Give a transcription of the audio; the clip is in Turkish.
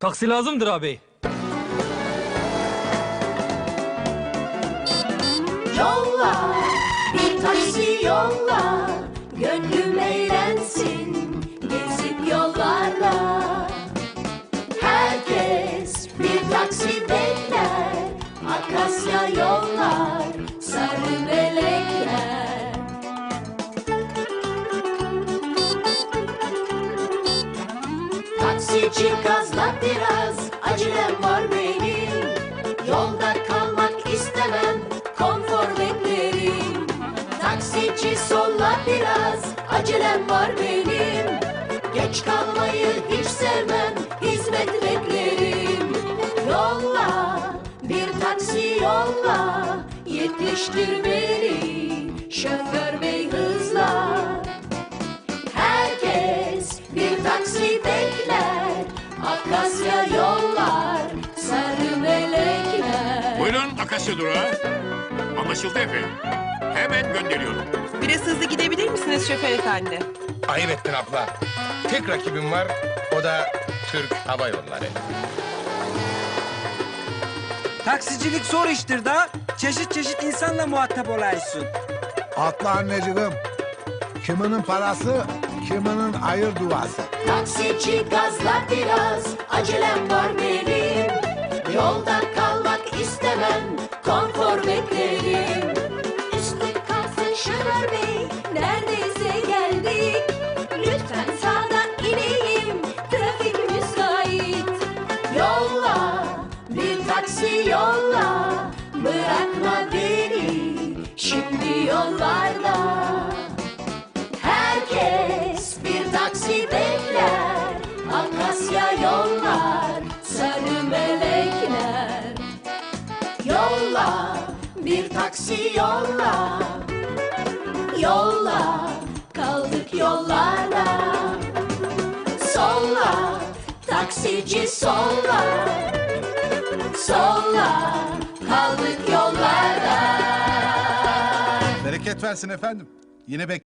Taksi lazımdır abi. Yolla bir taksi yolla Gönlüm eğlensin gezip yollarda Herkes bir taksi bekler Akasya yollar sarı melekler. Taksici gazla biraz acelem var benim. Yolda kalmak istemem konfor beklerim. Taksici solla biraz acelem var benim. Geç kalmayı hiç sevmem hizmet beklerim. Yolla bir taksi yolla Yetiştir beni. Şoför bey hızla. Herkes bir taksi bekler Akasya yollar sarı melekler Buyurun Akasya durağı. Anlaşıldı efendim. Hemen gönderiyorum. Biraz hızlı gidebilir misiniz şoför efendi? Ayıp ettin abla. Tek rakibim var, o da Türk Hava Yolları. Taksicilik zor iştir da çeşit çeşit insanla muhatap olaysın. Atla anneciğim. Kiminin parası, kiminin ayır duası. Taksici gazla biraz acelem var benim. Yolda kalmak istemem konfor beklerim. Üstü kalsın şoför bey neredeyse geldik. Lütfen sağdan ineyim trafik müsait. Yolla bir taksi yolla Bırakma beni. Şimdi yollarda taksi bekler Akasya yollar sarı melekler. Yolla bir taksi yolla. Yolla kaldık yollarda. Solla taksici solla. Solla kaldık yollarda. Bereket versin efendim. Yine bek